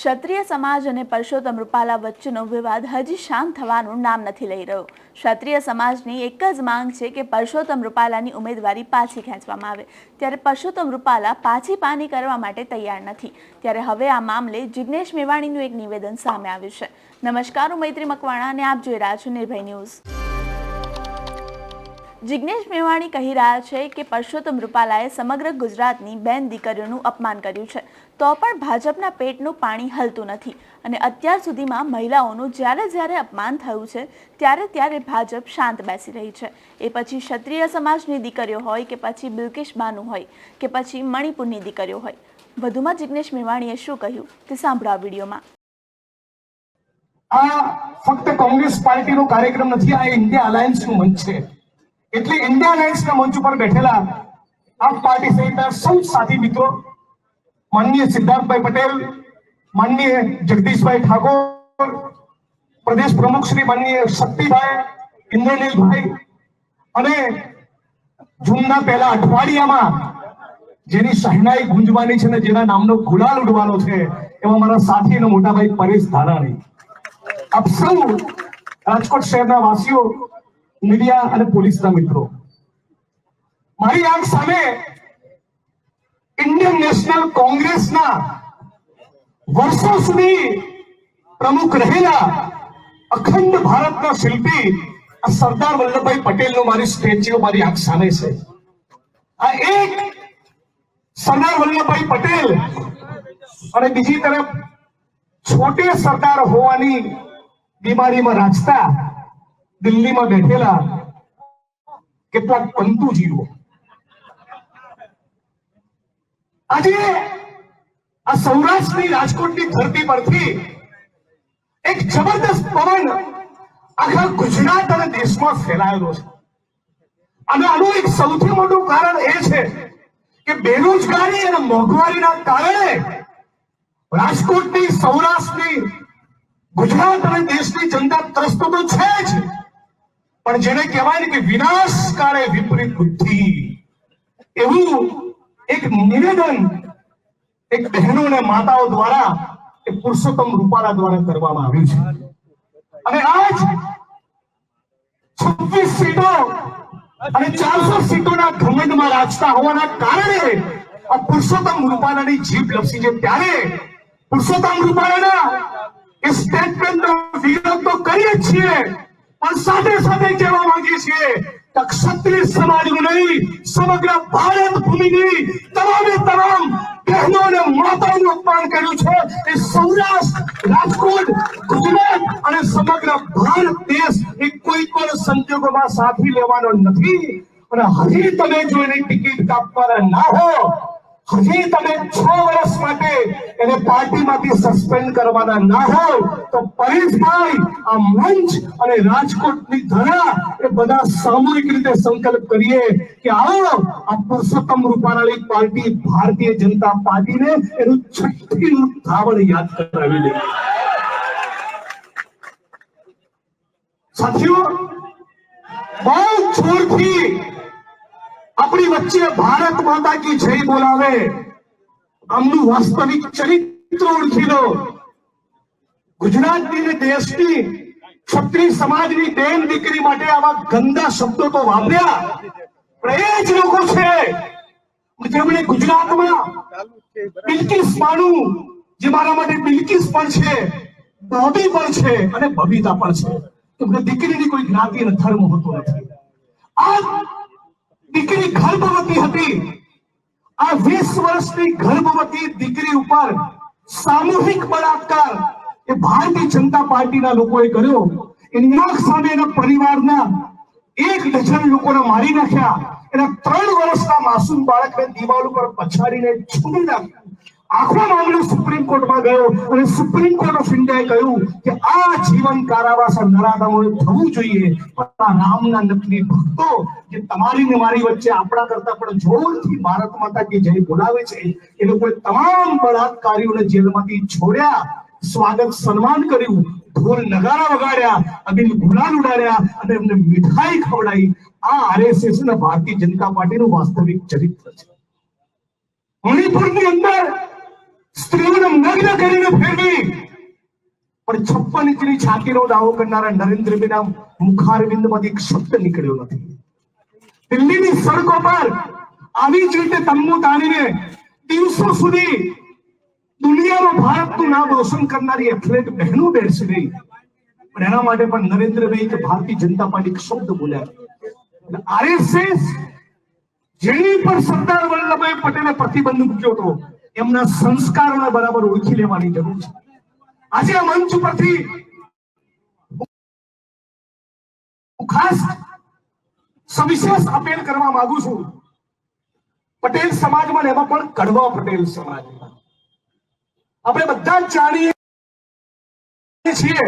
ક્ષત્રિય સમાજ અને પરસોત્તમ રૂપાલા વચ્ચેનો વિવાદ હજી શાંત થવાનું નામ નથી લઈ રહ્યો. ક્ષત્રિય સમાજની એક જ માંગ છે કે પરસોત્તમ રૂપાલાની ઉમેદવારી પાછી ખેંચવામાં આવે. ત્યારે પરસોત્તમ રૂપાલા પાછી પાની કરવા માટે તૈયાર નથી. ત્યારે હવે આ મામલે જિગ્નેશ મેવાણીનું એક નિવેદન સામે આવ્યું છે. નમસ્કાર, હું મૈત્રી મકવાણા અને આપ જોઈ રહ્યા છો નિર્ભય ન્યૂઝ. જિગ્નેશ મેવાણી કહી રહ્યા છે કે પરસોત્તમ રૂપાલાએ સમગ્ર ગુજરાતની બેન દીકરીઓનું અપમાન કર્યું છે. તો પણ ભાજપના પેટનું પાણી હલતું નથી અને અત્યાર સુધીમાં મહિલાઓનું જ્યારે જ્યારે અપમાન થયું છે, ત્યારે ત્યારે ભાજપ શાંત બેસી રહી છે. એ પછી ક્ષત્રિય સમાજની દીકરીઓ હોય કે પછી બિલ્કિશ બાનુ હોય કે પછી મણિપુરની દીકરીઓ હોય. વધુમાં જિગ્નેશ મેવાણીએ શું કહ્યું તે સાંભળો આ વિડીયોમાં. આ ફક્ત કોંગ્રેસ પાર્ટીનો કાર્યક્રમ નથી, આ ઇન્ડિયા અલાયન્સનું મંચ છે. એટલે ઇન્ડિયા અલાયન્સના મંચ ઉપર બેઠેલા આપ પાર્ટી સહિતના સૌ સાથી મિત્રો, માનનીય સિદ્ધાર્થભાઈ પટેલ, માનનીય જગદીશભાઈ ઠાકોર, પ્રદેશ પ્રમુખ શ્રી માનનીય શક્તિભાઈ, ઇન્દ્રનીલભાઈ અને જૂનના પહેલા અઠવાડિયામાં જેની શહેનાઈ ગુંજવાની છે ને જેના નામનો ગુલાલ ઉડવાનો છે, એવા મારા સાથી અને મોટાભાઈ પરેશ ધાનાણી. આપ સૌ રાજકોટ શહેરના વાસીઓ મીડિયા અને પોલીસના મિત્રો. મારી આંખ સામે ઇન્ડિયન નેશનલ કોંગ્રેસના વર્ષો સુધી પ્રમુખ રહેલા અખંડ ભારતના શિલ્પી સરદાર વલ્લભભાઈ પટેલનું મારી સ્ટેચ્યુ મારી આંખ સામે છે. આ એક સરદાર વલ્લભભાઈ પટેલ અને બીજી તરફ છોટે સરદાર હોવાની બીમારીમાં રાચતા દિલ્હીમાં બેઠેલા કેટલાક પંતુજીઓ આજે આ સૌરાષ્ટ્રની રાજકોટની ધરતી પરથી એક જબરદસ્ત પવન આખા ગુજરાત અને દેશમાં ફેલાયેલો છે. અને આનું એક સૌથી મોટું કારણ એ છે કે બેરોજગારી અને મોંઘવારીના કારણે રાજકોટની સૌરાષ્ટ્રની ગુજરાત અને દેશની પણ જેને કહેવાય કે વિનાશ કાળે વિપરીત બુદ્ધિ, એવું એક નિવેદન એક બહેનો અને માતાઓ દ્વારા, એ પુરુષોત્તમ રૂપાલા દ્વારા કરવામાં આવ્યું છે. અને આજ છવ્વીસ સીટો અને ચારસો સીટોના ઘમંડમાં રાજતા હોવાના કારણે આ પુરુષોત્તમ રૂપાલાની જીભ લપસી છે. ત્યારે પુરુષોત્તમ રૂપાલાના એ સ્ટેટમેન્ટનો વિરોધ તો કરીએ છીએ. સાથે સાથે કહેવા માંગીએ છીએ કે ક્ષત્રિય સમાજનું નહીં સમગ્ર ભારત ભૂમિની તમામે તમામ બહેનો અને માતાઓનું અપમાન કર્યું છે એ સૌરાષ્ટ્ર રાજકોટ ગુજરાત અને સમગ્ર ભારત દેશ એ કોઈ પણ સંજોગોમાં સાથી લેવાનો નથી અને હજી તમે જો એની ટિકિટ કાપવાના ના હો હજી તમે છ વર્ષ માટે એને પાર્ટીમાંથી સસ્પેન્ડ કરવાના ના હોય તો પરેશભાઈ, આ મંચ અને રાજકોટની ધરા એ બધા સામૂહિક રીતે સંકલ્પ કરીએ કે આવો, આ પુરુષોત્તમ રૂપાલાની પાર્ટી ભારતીય જનતા પાર્ટીને એનું છઠ્ઠીનું ધાવણ યાદ કરાવી દે. સાથીઓ, બહુ જોરથી આપણી વચ્ચે ભારત માતા કી જય બોલાવે. આમનું વાસ્તવિક ચરિત્ર ઓળખી લો. ગુજરાતની ને દેશની ક્ષત્રિય સમાજની બેન દીકરી માટે આવા ગંદા શબ્દો તો વાપર્યા. પણ એ જ લોકો છે જેમણે ગુજરાતમાં બિલકિસ માણું જે મારા માટે બિલકિસ પણ છે બોબી પણ છે અને બબીતા પણ છે. કેમ દીકરીની કોઈ જ્ઞાતિ અને ધર્મ હોતો નથી. આ દીકરી ગર્ભવતી હતી. આ વીસ વર્ષની ગર્ભવતી દીકરી ઉપર સામૂહિક બળાત્કાર એ ભારતીય જનતા પાર્ટીના લોકોએ કર્યો. એની આંખ સામે પરિવારના એક ડઝન લોકોને મારી નાખ્યા. એના ત્રણ વર્ષના માસૂમ બાળકને દિવાલ ઉપર પછાડીને છૂટી નાખ્યું. આખો મામલો સુપ્રીમ કોર્ટમાં ગયો અને સુપ્રીમ કોર્ટ ઓફ ઇન્ડિયાએ કહ્યું કે આ જીવન કારાવાસ નરાધમોએ થવું જોઈએ. પણ આ રામના નકલી ભક્તો જે તમારી ને મારી વચ્ચે આપણા કરતા પણ જોરથી ભારત માતા કે જય બોલાવે છે. એ લોકોએ તમામ બળાત્કારીઓને જેલમાંથી છોડ્યા, સ્વાગત સન્માન કર્યું, ઢોલ નગારા વગાડ્યા અબીલ ગુલાલ ઉડાડ્યા અને એમને મીઠાઈ ખવડાવી. આ આરએસએસ અને ભારતીય જનતા પાર્ટીનું વાસ્તવિક ચરિત્ર છે. મણિપુરની અંદર સ્ત્રીઓને મગ્ન કરીને ફેરવી. પણ છપ્પન ઇંચની છાતીનો દાવો કરનારા નરેન્દ્રભાઈના મુખારવિંદમાંથી એક શબ્દ નીકળ્યો નથી. દિલ્હીની સડકો પર આવી જ રીતે તંબુ તાણીને દિવસો સુધી દુનિયામાં ભારતનું નામ રોશન કરનારી એથ્લેટ બહેનો બેસી ગઈ પણ એના માટે પણ નરેન્દ્રભાઈ કે ભારતીય જનતા પાર્ટી એક શબ્દ બોલ્યા. આરએસએસ જેની પર સરદાર વલ્લભભાઈ પટેલે પ્રતિબંધ મૂક્યો હતો એમના સંસ્કારોને બરાબર ઓળખી લેવાની જરૂર છે. આજે આ મંચ ઉપરથી ખાસ સવિશેષ અપીલ કરવા માંગુ છું. પટેલ સમાજમાં એમાં પણ કડવા પટેલ સમાજમાં. આપણે બધા જાણીએ છીએ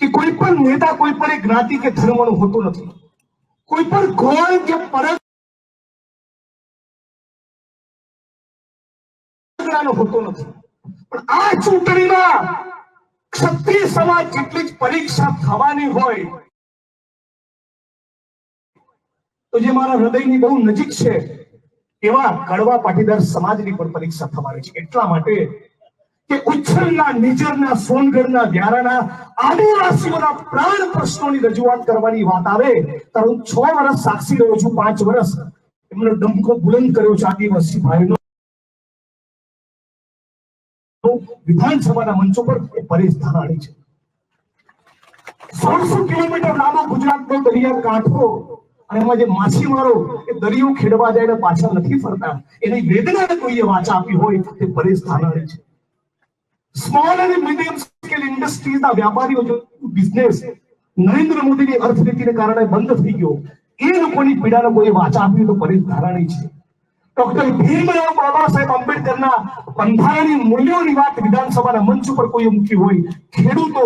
કે કોઈ પણ નેતા, કોઈ પણ જ્ઞાતિ કે ધર્મનું હોતું નથી. કોઈ પણ ગોળ કે પરગ હોતો નથી. પણ આ ચૂંટણીમાં ક્ષત્રિય સમાજ જેટલી જ પરીક્ષા થવાની હોય, તો જે મારા હૃદયની બહુ નજીક છે, એવા કડવા પાટીદાર સમાજની પણ પરીક્ષા થવાની છે. એટલા માટે કે ઉચ્છલના નિજરના સોનગઢના, વ્યારાના આદિવાસીઓના પ્રાણ પ્રશ્નોની રજૂઆત કરવાની વાત આવે ત્યારે હું છ વર્ષ સાક્ષી રહ્યો છું, પાંચ વર્ષ. એમનો ડંકો બુલંદ કર્યો છે આદિવાસી ભાઈનો વિધાનસભાના મંચો પર પરેશ ધાનાણી છે. સોળસો કિલોમીટર લાંબો ગુજરાતનો દરિયા કાંઠો અને એમાં જે માછીમારો એ દરિયો ખેડવા જાય ને પાછા નથી ફરતા, એની વેદનાને કોઈએ વાચા આપી હોય તે પરેશ ધાનાણી છે. સ્મોલ અને મીડિયમ સ્કેલ ઇન્ડસ્ટ્રીઝના વ્યાપારીઓ જો બિઝનેસ નરેન્દ્ર મોદીની અર્થનીતિને કારણે બંધ થઈ ગયો, એ લોકોની પીડાને કોઈ વાચા આપી તો પરેશ ધારાણી છે. ડોક્ટર ભીમરાવ બાબા સાહેબ આંબેડકરના બંધારણીય મૂલ્યોની વાત વિધાનસભાના મંચ ઉપર કોઈ મૂકી હોય. ખેડૂતો,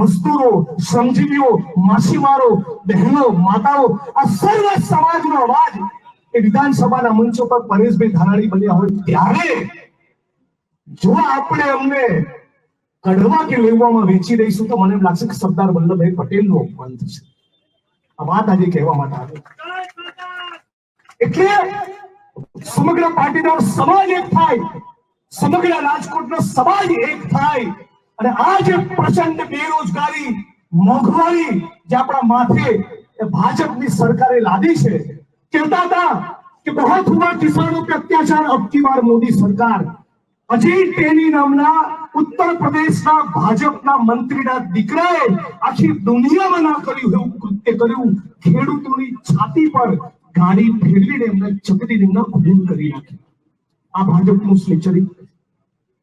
મજદૂરો, શ્રમજીવીઓ, માછીમારો, બહેનો, માતાઓ, આ સર્વ સમાજનો અવાજ એ વિધાનસભાના મંચ ઉપર પરેશભાઈ ધારાણી બન્યા હોય ત્યારે જો આપણે અમને કડવા કે લેવામાં વેચી દઈશું તો મને લાગશે કે સરદાર વલ્લભભાઈ પટેલનું અપમાન થશે. આ વાત આજે કહેવા માટે આવે. એટલે સમગ્ર પાટીદાર સમાજ એક થાય. સમગ્ર રાજકોટનો સમાજ એક થાય. અને આ જે પ્રચંડ બેરોજગારી, મોંઘવારી જે આપણા માથે એ ભાજપની સરકારે લાદી છે, કહેતા હતા કે બહોત હુઆ કિસાનો પે અત્યાચાર અબ કી મોદી સરકાર. અજય તેની નામના ઉત્તર પ્રદેશના ભાજપના મંત્રીના દીકરાએ આખી દુનિયામાં ના કર્યું એવું કૃત્ય કર્યું. ખેડૂતોની છાતી પર ગાડી ફેરવીને એમને ચકડી એમના ખૂન કરી નાખી આ ભાજપનું સ્લેચરી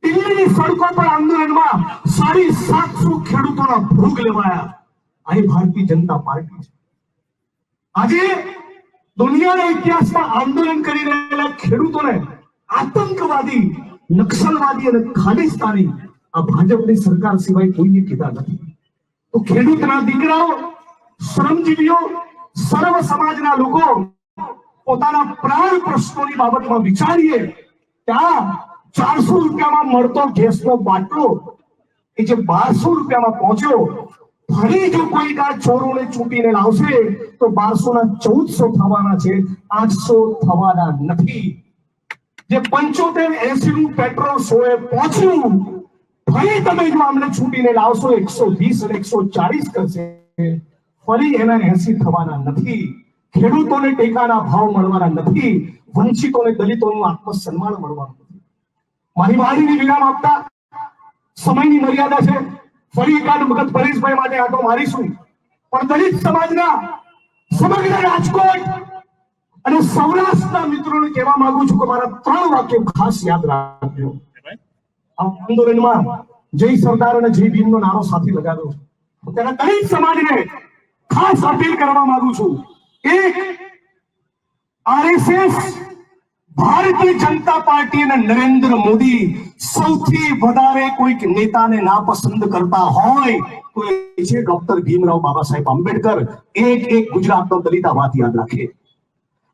દિલ્હીની સડકો પર આંદોલનમાં સાડી સાતસો ખેડૂતોના ભોગ લેવાયા. આ ભારતીય જનતા પાર્ટી છે. આજે દુનિયાના ઇતિહાસમાં આંદોલન કરી રહેલા ખેડૂતોને આતંકવાદી, નક્સલવાદી અને ખાલિસ્તાની આ ભાજપની સરકાર સિવાય કોઈને કીધા નથી. તો ખેડૂતના દીકરાઓ, શ્રમજીવીઓ, સર્વ સમાજના લોકો પોતાના પ્રાણ પ્રશ્નોની બાબતમાં વિચારીએ, ત્યાં ચારસો રૂપિયામાં મળતો ગેસનો બાટલો એ જે બારસો રૂપિયામાં પહોંચ્યો, ફરી જો કોઈ આ ચોરોને ચૂંટીને લાવશે, તો બારસો ના ચૌદસો થવાના છે, આઠસો થવાના નથી. જે પંચોતેર એસી નું પેટ્રોલ સોએ પહોંચ્યું, ફરી તમે જો આમને છૂટીને લાવશો, એકસો વીસ અને એકસો ચાલીસ કરશે, ફરી એના એસી થવાના નથી. ખેડૂતોને ટેકાના ભાવ મળવાના નથી, વંચિતોને દલિતોનું આત્મસન્માન મળવાનું નથી. મારી વાણીની વિરામ આપતા સમયની મર્યાદા છે. ફરી એકાદ વખત પરેશભાઈ માટે આટો મારીશું. પણ દલિત સમાજના સમગ્ર રાજકોટ અને સૌરાષ્ટ્રના મિત્રોને કહેવા માંગુ છું કે મારા ત્રણ વાક્યો ખાસ યાદ રાખજો. આંદોલનમાં જય સરદાર અને જય ભીમનો નારો સાથે લગાવ્યો ત્યારે દલિત સમાજને ખાસ અપીલ કરવા માંગુ છું. એક આરએસએસ, ભારતીય જનતા પાર્ટી અને નરેન્દ્ર મોદી સૌથી વધારે કોઈક નેતાને નાપસંદ કરતા હોય તો એ છે ડોક્ટર ભીમરાવ બાબા સાહેબ આંબેડકર. એક એક ગુજરાતનો દલિત વાત યાદ રાખે.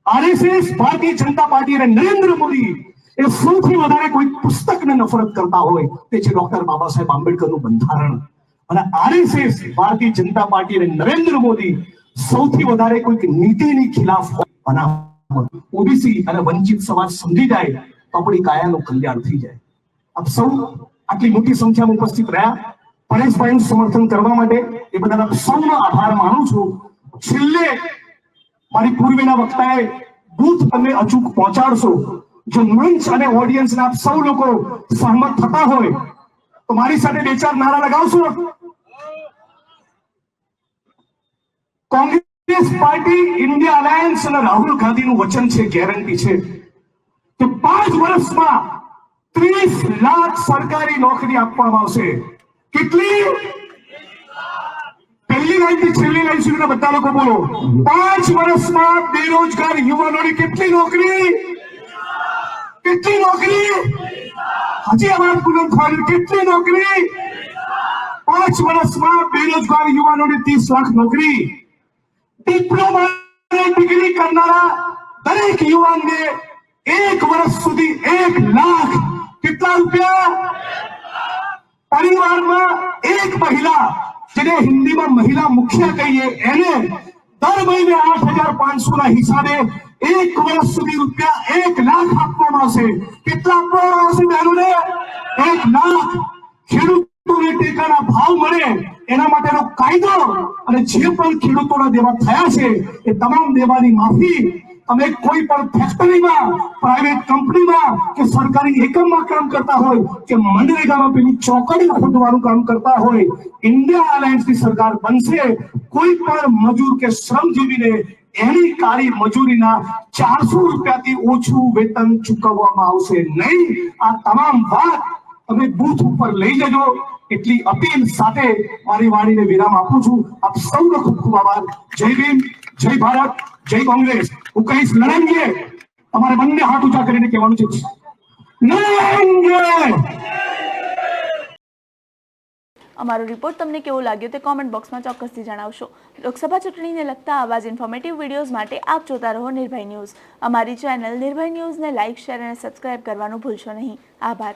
આરએસએસ, ભારતીય જનતા પાર્ટી અને નરેન્દ્ર મોદી એ સૌથી વધારે કોઈ પુસ્તકને નફરત કરતા હોય તે છે ડોક્ટર બાબા સાહેબ આંબેડકરનું બંધારણ. અને આરએસએસ, ભારતીય જનતા પાર્ટી અને નરેન્દ્ર મોદી સૌથી વધારે કોઈક નીતિની ખિલાફ હોય ઓબીસી અને વંચિત સમાજ સમજી જાય, તો આપણી કાયાનું કલ્યાણ થઈ જાય. આપ સૌ આટલી મોટી સંખ્યામાં ઉપસ્થિત રહ્યા. પરેશભાઈનું સમર્થન કરવા માટે એ બદલ આપ સૌનો આભાર માનું છું. છેલ્લે મારી પૂર્વેના વક્તાએ બુથ તમે અચૂક પહોંચાડશો. જો મંચ અને ઓડિયન્સ આપ સૌ લોકો સહમત થતા હોય, તો મારી સાથે બે ચાર નારા લગાવશો. કોંગ્રેસ પાર્ટી ઇન્ડિયા અલાયન્સ અને રાહુલ ગાંધીનું વચન છે, ગેરંટી છે. કે પાંચ વર્ષમાં ત્રીસ લાખ સરકારી નોકરી આપવામાં આવશે. કેટલી? પહેલી લાઈનથી છેલ્લી લાઈન સુધીના બધા લોકો બોલો. પાંચ વર્ષમાં બેરોજગાર યુવાનોની કેટલી નોકરી? કેટલી નોકરી? હજી અવાજ બુલંદ થવાની કેટલી નોકરી? પાંચ વર્ષમાં બેરોજગાર યુવાનોની ત્રીસ લાખ નોકરી. ડિપ્લોમા અને ડિગ્રી કરનારા દરેક યુવાનને એક વર્ષ સુધી એક લાખ કેટલા રૂપિયા પરિવારમાં એક મહિલા જેને હિન્દીમાં મહિલા મુખિયા કહીએ એને દર મહિને આઠ હજાર પાંચસો ના હિસાબે એક વર્ષ સુધી રૂપિયા એક લાખ આપવામાં આવશે કેટલા આપવામાં આવશે બહેનોને એક લાખ ટેકાના ભાવ મળે, એના માટેનો કાયદો અને જે પણ ખેડૂતોના દેવા થયા છે, એ તમામ દેવાની માફી તમે કોઈ પણ ફેક્ટરીમાં પ્રાઇવેટ કંપનીમાં કે સરકારી એકમમાં કામ કરતા હોય, કે મનરેગામાં પેલી ચોકડી ખોદવાનું કામ કરતા હોય ઇન્ડિયા અલાયન્સની સરકાર બનશે, કોઈ પણ મજૂર કે શ્રમજીવીને એની કાળી મજૂરીના ચારસો રૂપિયાથી ઓછું વેતન ચૂકવવામાં આવશે નહીં. આ તમામ વાત તમે બૂથ ઉપર લઈ જજો. એટલી અપીલ સાથે મારી વાણીને વિરામ આપું છું. આપ સૌનો ખૂબ ખૂબ આભાર. જય ભીમ, જય ભારત, જય કોંગ્રેસ. હું કહીશ લડેંગે તમારે બંને હાથ ઊંચા કરીને કહેવાનું છે. અમારો રિપોર્ટ તમને કેવો લાગ્યો તે કોમેન્ટ બોક્સમાં ચોક્કસથી જણાવશો. લોકસભા ચૂંટણીને લગતા આવા જ ઇન્ફોર્મેટિવ વિડીયોઝ માટે આપ જોતા રહો નિર્ભય ન્યૂઝ. અમારી ચેનલ નિર્ભય ન્યૂઝને લાઇક શેર અને સબસ્ક્રાઇબ કરવાનું ભૂલશો નહીં. આભાર.